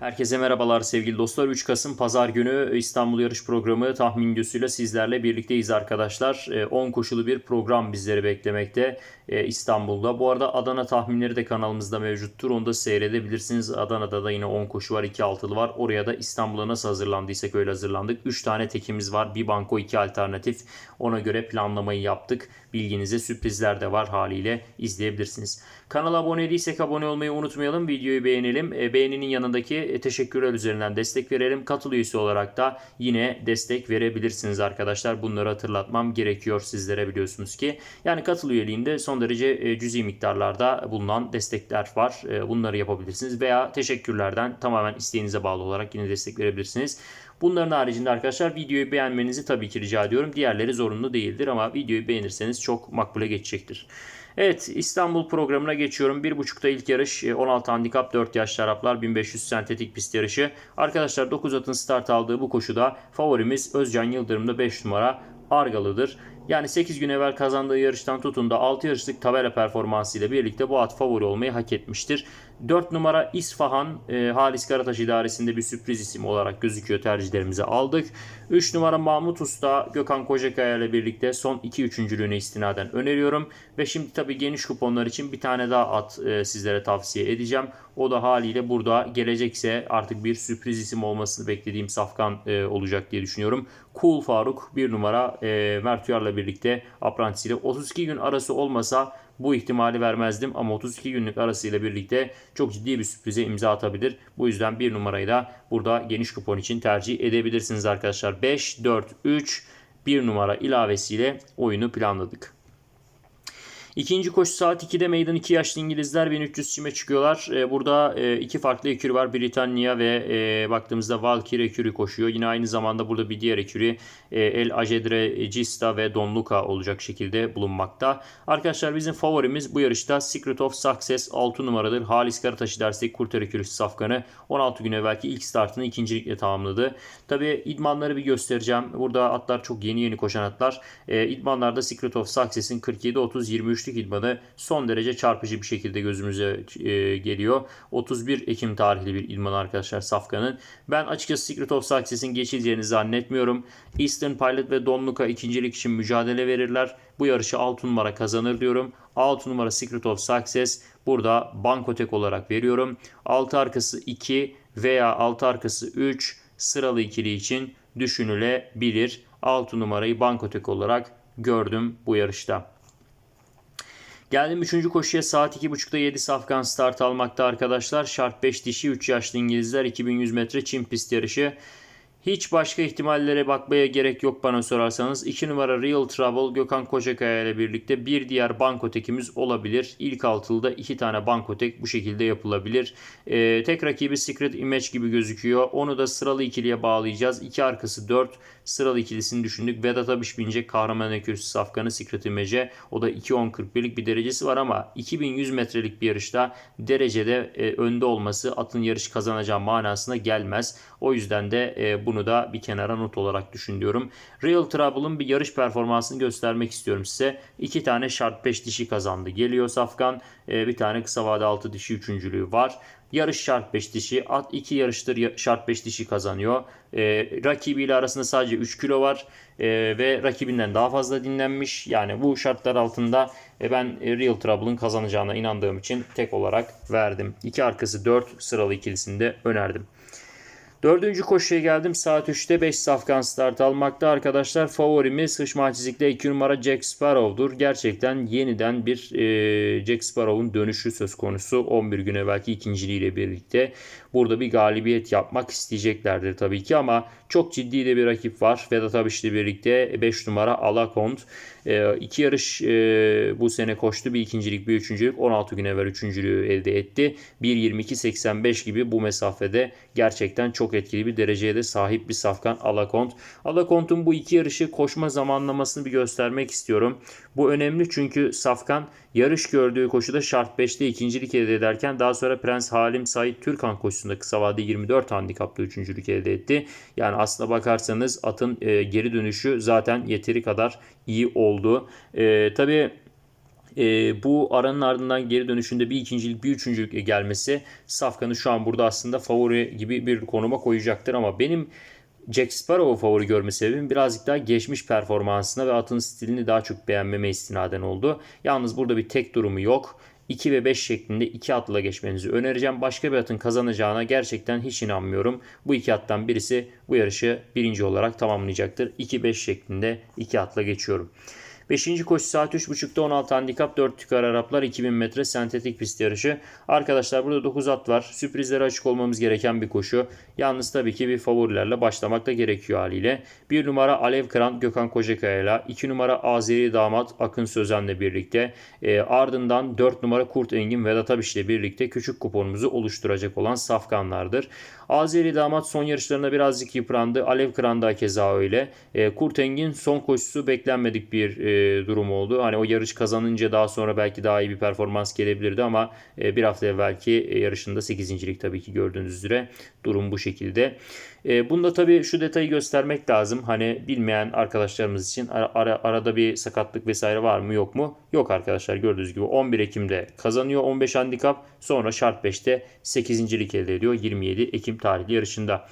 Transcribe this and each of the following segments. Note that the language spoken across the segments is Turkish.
Herkese merhabalar sevgili dostlar. 3 Kasım Pazar günü İstanbul Yarış Programı tahmin videosuyla sizlerle birlikteyiz arkadaşlar. Ee, 10 koşulu bir program bizleri beklemekte e, İstanbul'da. Bu arada Adana tahminleri de kanalımızda mevcuttur. Onu da seyredebilirsiniz. Adana'da da yine 10 koşu var, 2 altılı var. Oraya da İstanbul'a nasıl hazırlandıysak öyle hazırlandık. 3 tane tekimiz var. Bir banko, 2 alternatif. Ona göre planlamayı yaptık. Bilginize sürprizler de var haliyle izleyebilirsiniz. Kanala abone değilsek abone olmayı unutmayalım. Videoyu beğenelim. E, beğeninin yanındaki e, teşekkürler üzerinden destek verelim. Katıl üyesi olarak da yine destek verebilirsiniz arkadaşlar. Bunları hatırlatmam gerekiyor sizlere biliyorsunuz ki. Yani katıl üyeliğinde son derece e, cüzi miktarlarda bulunan destekler var. Bunları yapabilirsiniz veya teşekkürlerden tamamen isteğinize bağlı olarak yine destek verebilirsiniz. Bunların haricinde arkadaşlar videoyu beğenmenizi tabii ki rica ediyorum. Diğerleri zorunlu değildir ama videoyu beğenirseniz çok makbule geçecektir. Evet İstanbul programına geçiyorum. 1.5'ta ilk yarış 16 handikap 4 yaş şaraplar 1500 sentetik pist yarışı. Arkadaşlar 9 atın start aldığı bu koşuda favorimiz Özcan Yıldırım'da 5 numara Argalı'dır. Yani 8 gün evvel kazandığı yarıştan tutun da 6 yarışlık tabela performansıyla birlikte bu at favori olmayı hak etmiştir. 4 numara İsfahan e, Halis Karataş idaresinde bir sürpriz isim olarak gözüküyor tercihlerimizi aldık. 3 numara Mahmut Usta Gökhan Kocakaya ile birlikte son 2 üçüncülüğüne istinaden öneriyorum. Ve şimdi tabii geniş kuponlar için bir tane daha at e, sizlere tavsiye edeceğim. O da haliyle burada gelecekse artık bir sürpriz isim olmasını beklediğim Safkan e, olacak diye düşünüyorum. Cool Faruk bir numara e, Mert Uyar'la birlikte aprantisiyle 32 gün arası olmasa bu ihtimali vermezdim ama 32 günlük arasıyla birlikte çok ciddi bir sürprize imza atabilir. Bu yüzden bir numarayı da burada geniş kupon için tercih edebilirsiniz arkadaşlar. 5, 4, 3, 1 numara ilavesiyle oyunu planladık. İkinci koşu saat 2'de meydan 2 yaşlı İngilizler 1300 çime çıkıyorlar. Ee, burada e, iki farklı ekürü var. Britanya ve e, baktığımızda Valkyrie ekürü koşuyor. Yine aynı zamanda burada bir diğer ekürü e, El Ajedre Gista ve Don Luca olacak şekilde bulunmakta. Arkadaşlar bizim favorimiz bu yarışta Secret of Success 6 numaradır. Halis Karataş'ı dersek kurtar ekürüsü safkanı 16 gün evvelki ilk startını ikincilikle tamamladı. Tabi idmanları bir göstereceğim. Burada atlar çok yeni yeni koşan atlar. E, idmanlarda Secret of Success'in 47-30-23'lük idmanı son derece çarpıcı bir şekilde gözümüze e, geliyor. 31 Ekim tarihli bir idman arkadaşlar Safkan'ın. Ben açıkçası Secret of Success'in geçileceğini zannetmiyorum. Eastern Pilot ve Don Luca ikincilik için mücadele verirler. Bu yarışı 6 numara kazanır diyorum. 6 numara Secret of Success burada bankotek olarak veriyorum. 6 arkası 2 veya 6 arkası 3 sıralı ikili için düşünülebilir. 6 numarayı bankotek olarak gördüm bu yarışta. Geldim 3. koşuya saat 2.30'da 7 safkan start almakta arkadaşlar. Şart 5 dişi 3 yaşlı İngilizler 2100 metre çim pist yarışı. Hiç başka ihtimallere bakmaya gerek yok bana sorarsanız. 2 numara Real Trouble Gökhan Kocakaya ile birlikte bir diğer bankotekimiz olabilir. İlk altılıda 2 tane bankotek bu şekilde yapılabilir. Ee, tek rakibi Secret Image gibi gözüküyor. Onu da sıralı ikiliye bağlayacağız. 2 arkası 4 sıralı ikilisini düşündük. Vedat Abiş binecek kahraman ekürüsü safkanı Secret Image'e. O da 2.10.41'lik bir derecesi var ama 2100 metrelik bir yarışta derecede e, önde olması atın yarış kazanacağı manasına gelmez. O yüzden de e, bunu da bir kenara not olarak düşünüyorum. Real Trouble'ın bir yarış performansını göstermek istiyorum size. İki tane şart 5 dişi kazandı. Geliyor Safkan. E, bir tane kısa vade 6 dişi üçüncülüğü var. Yarış şart 5 dişi. At 2 yarıştır şart 5 dişi kazanıyor. E, rakibiyle arasında sadece 3 kilo var. E, ve rakibinden daha fazla dinlenmiş. Yani bu şartlar altında e, ben Real Trouble'ın kazanacağına inandığım için tek olarak verdim. 2 arkası 4 sıralı ikilisinde önerdim. Dördüncü koşuya geldim. Saat 3'te 5 safkan start almakta arkadaşlar. Favorimiz Hışmahçizik'te 2 numara Jack Sparrow'dur. Gerçekten yeniden bir e, Jack Sparrow'un dönüşü söz konusu. 11 gün evvelki ikinciliğiyle birlikte. Burada bir galibiyet yapmak isteyeceklerdir tabii ki ama çok ciddi de bir rakip var. Vedat Abiş'le birlikte 5 numara Alakont. E, iki yarış e, bu sene koştu. Bir ikincilik bir üçüncülük. 16 gün evvel üçüncülüğü elde etti. 1.22.85 gibi bu mesafede gerçekten çok etkili bir dereceye de sahip bir safkan Alakont. Alakont'un bu iki yarışı koşma zamanlamasını bir göstermek istiyorum. Bu önemli çünkü Safkan yarış gördüğü koşuda şart 5'te ikincilik elde ederken daha sonra Prens Halim Said Türkan koşusunda kısa vade 24 handikaplı üçüncülük elde etti. Yani aslına bakarsanız atın e, geri dönüşü zaten yeteri kadar iyi oldu. E, tabii e, bu aranın ardından geri dönüşünde bir ikincilik bir üçüncülük gelmesi Safkan'ı şu an burada aslında favori gibi bir konuma koyacaktır ama benim Jack Sparrow'u favori görme sebebim birazcık daha geçmiş performansına ve atın stilini daha çok beğenmeme istinaden oldu. Yalnız burada bir tek durumu yok. 2 ve 5 şeklinde 2 atla geçmenizi önereceğim. Başka bir atın kazanacağına gerçekten hiç inanmıyorum. Bu iki attan birisi bu yarışı birinci olarak tamamlayacaktır. 2-5 şeklinde 2 atla geçiyorum. Beşinci koşu saat 3.30'da 16 handikap 4 tükar Araplar 2000 metre sentetik pist yarışı. Arkadaşlar burada 9 at var. Sürprizlere açık olmamız gereken bir koşu. Yalnız tabii ki bir favorilerle başlamak da gerekiyor haliyle. 1 numara Alev Kıran Gökhan Kocakaya ile 2 numara Azeri Damat Akın Sözen'le birlikte e, ardından 4 numara Kurt Engin Vedat Abiş ile birlikte küçük kuponumuzu oluşturacak olan safkanlardır. Azeri Damat son yarışlarında birazcık yıprandı. Alev Kıran da keza öyle. E, Kurt Engin son koşusu beklenmedik bir e, durum oldu. Hani o yarış kazanınca daha sonra belki daha iyi bir performans gelebilirdi ama e, bir hafta evvelki e, yarışında 8. tabii ki gördüğünüz üzere durum bu şekilde. E, bunda tabii şu detayı göstermek lazım. Hani bilmeyen arkadaşlarımız için ara, ara, arada bir sakatlık vesaire var mı yok mu? Yok arkadaşlar gördüğünüz gibi 11 Ekim'de kazanıyor 15 handikap. Sonra şart 5'te 8. elde ediyor 27 Ekim tarihli yarışında.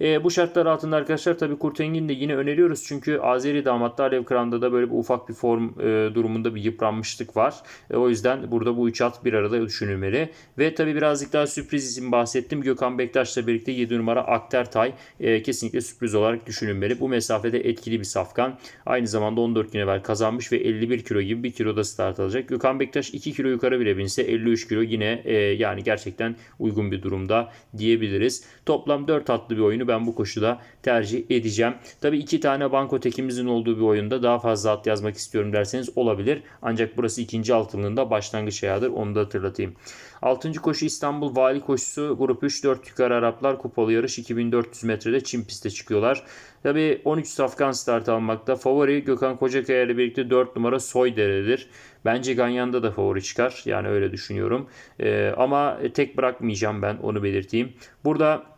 E, bu şartlar altında arkadaşlar tabii Kurtengin de yine öneriyoruz. Çünkü Azeri damatta Alev Kıran'da da böyle bir ufak bir form e, durumunda bir yıpranmışlık var. E, o yüzden burada bu üç at bir arada düşünülmeli. Ve tabii birazcık daha sürpriz isim bahsettim. Gökhan Bektaş'la birlikte 7 numara Aktertay e, kesinlikle sürpriz olarak düşünülmeli. Bu mesafede etkili bir safkan. Aynı zamanda 14 gün evvel kazanmış ve 51 kilo gibi bir kiloda start alacak. Gökhan Bektaş 2 kilo yukarı bile binse 53 kilo yine e, yani gerçekten uygun bir durumda diyebiliriz. Toplam 4 atlı bir oyunu ben bu koşuda tercih edeceğim. Tabi iki tane banko tekimizin olduğu bir oyunda daha fazla at yazmak istiyorum derseniz olabilir. Ancak burası ikinci altılığında başlangıç ayağıdır onu da hatırlatayım. Altıncı koşu İstanbul Vali Koşusu Grup 3 4 yukarı Araplar kupalı yarış 2400 metrede Çin pistte çıkıyorlar. Tabi 13 safkan start almakta. Favori Gökhan Kocakaya ile birlikte 4 numara Soydere'dir. Bence Ganyan'da da favori çıkar. Yani öyle düşünüyorum. Ee, ama tek bırakmayacağım ben onu belirteyim. Burada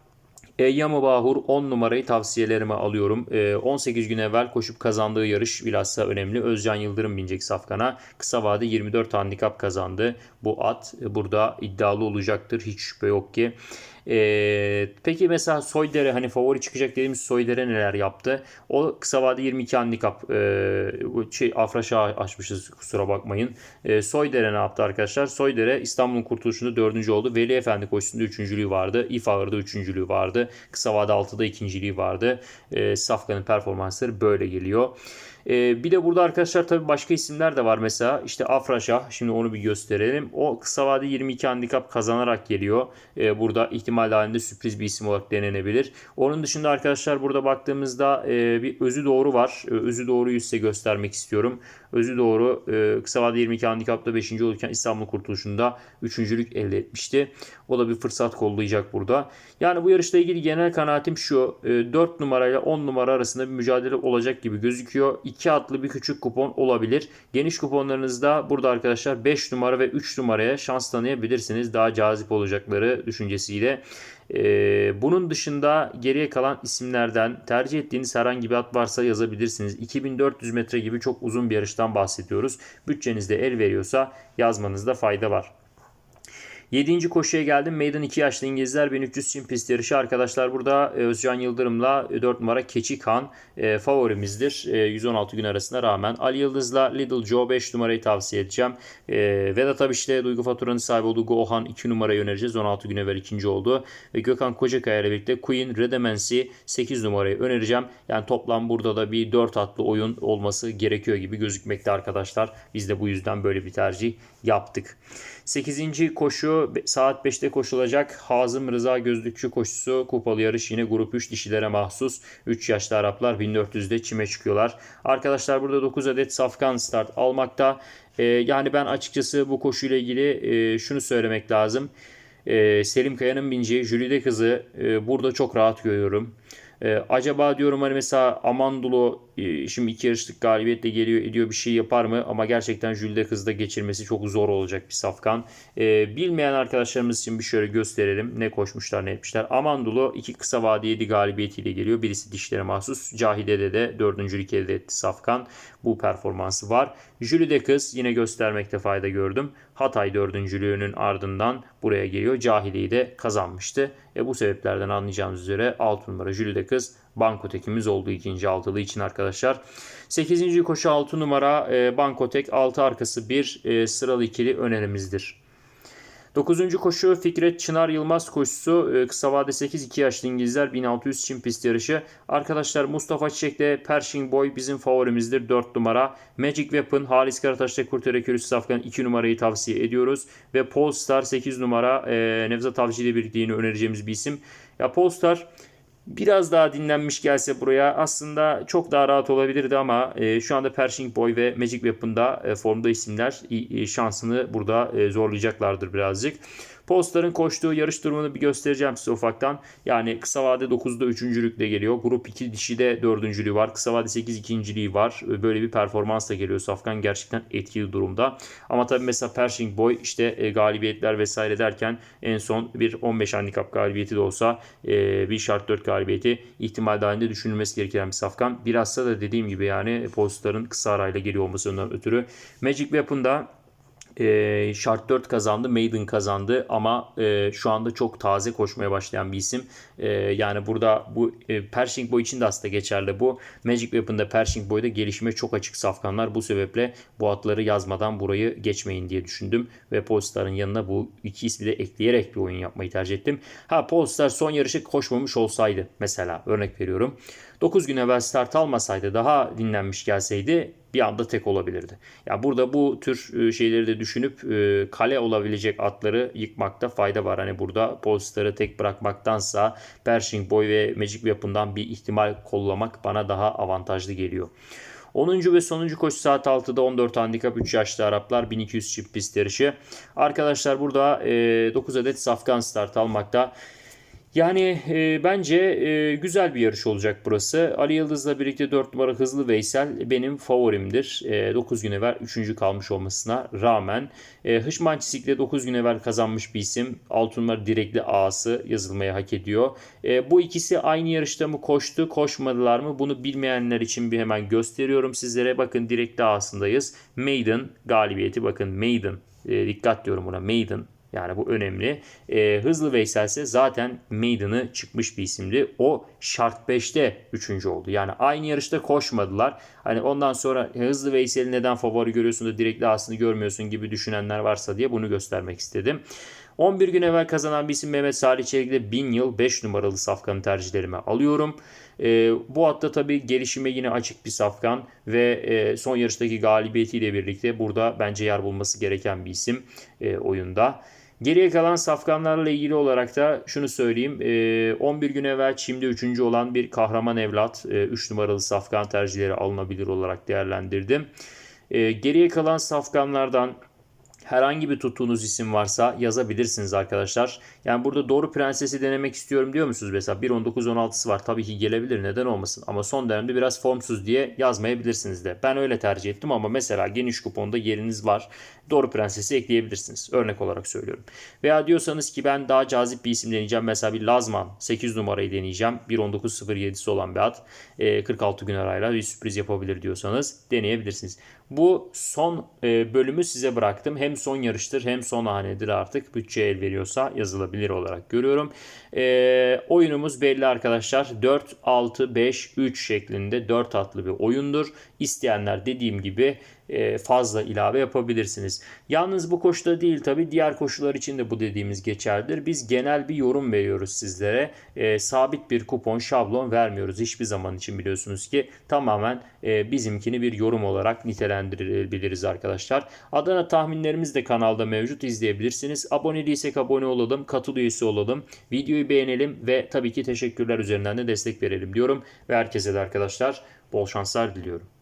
Eyyam Bahur 10 numarayı tavsiyelerime alıyorum. E, 18 gün evvel koşup kazandığı yarış bilhassa önemli. Özcan Yıldırım binecek safkana. Kısa vade 24 handikap kazandı. Bu at burada iddialı olacaktır. Hiç şüphe yok ki. Ee, peki mesela Soydere hani favori çıkacak dediğimiz Soydere neler yaptı? O kısa vade 22 handikap e, şey, Afraş'a açmışız kusura bakmayın. E, Soydere ne yaptı arkadaşlar? Soydere İstanbul'un kurtuluşunda dördüncü oldu. Veli Efendi koşusunda üçüncülüğü vardı. İFA'da üçüncülüğü vardı. Kısa vade 6'da ikinciliği vardı. E, Safkan'ın performansları böyle geliyor. E, bir de burada arkadaşlar tabii başka isimler de var. Mesela işte Afraşah. Şimdi onu bir gösterelim. O kısa vade 22 handikap kazanarak geliyor. E, burada ihtimal halinde sürpriz bir isim olarak denenebilir. Onun dışında arkadaşlar burada baktığımızda e, bir özü doğru var. E, özü doğruyu size göstermek istiyorum. Özü doğru e, kısa vade 22 handikapta 5. olurken İstanbul Kurtuluşu'nda 3.lük elde etmişti. O da bir fırsat kollayacak burada. Yani bu yarışla ilgili genel kanaatim şu. E, 4 numarayla 10 numara arasında bir mücadele olacak gibi gözüküyor. 2 atlı bir küçük kupon olabilir. Geniş kuponlarınızda burada arkadaşlar 5 numara ve 3 numaraya şans tanıyabilirsiniz. Daha cazip olacakları düşüncesiyle. Ee, bunun dışında geriye kalan isimlerden tercih ettiğiniz herhangi bir at varsa yazabilirsiniz. 2400 metre gibi çok uzun bir yarıştan bahsediyoruz. Bütçenizde el veriyorsa yazmanızda fayda var. 7. koşuya geldim. Meydan 2 yaşlı İngilizler 1300 Çin pist yarışı. Arkadaşlar burada e, Özcan Yıldırım'la 4 numara Keçi Kan e, favorimizdir. E, 116 gün arasına rağmen. Ali Yıldız'la Little Joe 5 numarayı tavsiye edeceğim. E, Vedat Abiş'le Duygu Faturan'ın sahibi olduğu Gohan 2 numarayı önereceğiz. 16 gün evvel ikinci oldu. Ve Gökhan Kocakaya ile birlikte Queen Redemency 8 numarayı önereceğim. Yani toplam burada da bir 4 atlı oyun olması gerekiyor gibi gözükmekte arkadaşlar. Biz de bu yüzden böyle bir tercih yaptık. 8. koşu saat 5'te koşulacak Hazım Rıza Gözlükçü koşusu kupalı yarış yine grup 3 dişilere mahsus. 3 yaşlı Araplar 1400'de çime çıkıyorlar. Arkadaşlar burada 9 adet safkan start almakta. Ee, yani ben açıkçası bu koşuyla ilgili e, şunu söylemek lazım. E, Selim Kaya'nın bineceği Jülide kızı e, burada çok rahat görüyorum. E, acaba diyorum hani mesela Amandulo e, şimdi iki yarışlık galibiyetle geliyor ediyor bir şey yapar mı? Ama gerçekten Jülde Kız'da geçirmesi çok zor olacak bir safkan. E, bilmeyen arkadaşlarımız için bir şöyle gösterelim. Ne koşmuşlar ne etmişler. Amandulu iki kısa vade 7 galibiyetiyle geliyor. Birisi dişlere mahsus. Cahide'de de dördüncülük elde etti safkan. Bu performansı var. Jülide Kız yine göstermekte fayda gördüm. Hatay dördüncülüğünün ardından buraya geliyor. Cahide'yi de kazanmıştı. E, bu sebeplerden anlayacağınız üzere 6 numara Jülide Kız Bankotek'imiz olduğu ikinci altılı için arkadaşlar. 8. koşu 6 numara e, Bankotek 6 arkası bir e, sıralı ikili önerimizdir. 9. koşu Fikret Çınar Yılmaz koşusu e, kısa vade 8 2 yaşlı İngilizler 1600 çim pist yarışı. Arkadaşlar Mustafa Çiçek'te Pershing Boy bizim favorimizdir 4 numara. Magic Weapon Halis Karataş'ta Kurtere Kürüsü Safkan 2 numarayı tavsiye ediyoruz. Ve Polestar 8 numara e, Nevzat Avcı ile birlikte yine önereceğimiz bir isim. Ya Polestar biraz daha dinlenmiş gelse buraya aslında çok daha rahat olabilirdi ama e, şu anda Pershing Boy ve Magic Weapon'da e, formda isimler e, şansını burada e, zorlayacaklardır birazcık. Polestar'ın koştuğu yarış durumunu bir göstereceğim size ufaktan. Yani kısa vade 9'da 3. geliyor. Grup 2 dişide 4. var. Kısa vade 8 ikinciliği var. Böyle bir performansla geliyor. Safkan gerçekten etkili durumda. Ama tabii mesela Pershing Boy işte e, galibiyetler vesaire derken en son bir 15 handikap galibiyeti de olsa e, bir şart 4 galibiyeti ihtimal dahilinde düşünülmesi gereken bir Safkan. Bilhassa da dediğim gibi yani Polestar'ın kısa arayla geliyor olmasından ötürü. Magic Weapon'da e, şart 4 kazandı, Maiden kazandı ama e, şu anda çok taze koşmaya başlayan bir isim. E, yani burada bu e, Pershing Boy için de aslında geçerli bu. Magic Weapon'da Pershing Boy'da gelişime çok açık safkanlar. Bu sebeple bu atları yazmadan burayı geçmeyin diye düşündüm ve Polestar'ın yanına bu iki ismi de ekleyerek bir oyun yapmayı tercih ettim. Ha Polestar son yarışı koşmamış olsaydı mesela örnek veriyorum. 9 gün evvel start almasaydı daha dinlenmiş gelseydi bir anda tek olabilirdi. Ya yani burada bu tür e, şeyleri de düşünüp e, kale olabilecek atları yıkmakta fayda var. Hani burada Polestar'ı tek bırakmaktansa Pershing Boy ve Magic Weapon'dan bir ihtimal kollamak bana daha avantajlı geliyor. 10. ve sonuncu koşu saat 6'da 14 handikap 3 yaşlı Araplar 1200 çift pist yarışı. Arkadaşlar burada 9 adet safkan start almakta. Yani e, bence e, güzel bir yarış olacak burası. Ali Yıldız'la birlikte 4 numara Hızlı Veysel benim favorimdir. E, 9 gün evvel 3. kalmış olmasına rağmen. E, Hışman Çisik'le 9 gün evvel kazanmış bir isim. 6 numara Direkli A'sı yazılmayı hak ediyor. E, bu ikisi aynı yarışta mı koştu, koşmadılar mı? Bunu bilmeyenler için bir hemen gösteriyorum sizlere. Bakın Direkli A'sındayız. Maiden galibiyeti bakın Maiden. E, dikkat diyorum buna Maiden yani bu önemli. E, Hızlı Veysel ise zaten Maiden'ı çıkmış bir isimdi. O şart 5'te 3. oldu. Yani aynı yarışta koşmadılar. Hani ondan sonra Hızlı Veysel'i neden favori görüyorsun da direkli aslında görmüyorsun gibi düşünenler varsa diye bunu göstermek istedim. 11 gün evvel kazanan bir isim Mehmet Salih Çelik'de 1000 yıl 5 numaralı safkanı tercihlerime alıyorum. E, bu hatta tabii gelişime yine açık bir safkan ve e, son yarıştaki galibiyetiyle birlikte burada bence yer bulması gereken bir isim e, oyunda. Geriye kalan safkanlarla ilgili olarak da şunu söyleyeyim. 11 gün evvel Çim'de 3. olan bir kahraman evlat 3 numaralı safkan tercihleri alınabilir olarak değerlendirdim. Geriye kalan safkanlardan herhangi bir tuttuğunuz isim varsa yazabilirsiniz arkadaşlar. Yani burada doğru prensesi denemek istiyorum diyor musunuz? Mesela 1.19-16'sı var. Tabii ki gelebilir neden olmasın. Ama son dönemde biraz formsuz diye yazmayabilirsiniz de. Ben öyle tercih ettim ama mesela geniş kuponda yeriniz var. Doğru prensesi ekleyebilirsiniz. Örnek olarak söylüyorum. Veya diyorsanız ki ben daha cazip bir isim deneyeceğim. Mesela bir Lazman 8 numarayı deneyeceğim. 1.19.07'si olan bir at. 46 gün arayla bir sürpriz yapabilir diyorsanız deneyebilirsiniz. Bu son e, bölümü size bıraktım. Hem son yarıştır hem son hanedir artık. Bütçe el veriyorsa yazılabilir olarak görüyorum. E, oyunumuz belli arkadaşlar. 4, 6, 5, 3 şeklinde 4 atlı bir oyundur. İsteyenler dediğim gibi fazla ilave yapabilirsiniz. Yalnız bu koşuda değil tabi diğer koşular için de bu dediğimiz geçerlidir. Biz genel bir yorum veriyoruz sizlere. E, sabit bir kupon şablon vermiyoruz hiçbir zaman için biliyorsunuz ki tamamen e, bizimkini bir yorum olarak nitelendirebiliriz arkadaşlar. Adana tahminlerimiz de kanalda mevcut izleyebilirsiniz. Abone değilsek abone olalım, katıl üyesi olalım, videoyu beğenelim ve tabii ki teşekkürler üzerinden de destek verelim diyorum. Ve herkese de arkadaşlar bol şanslar diliyorum.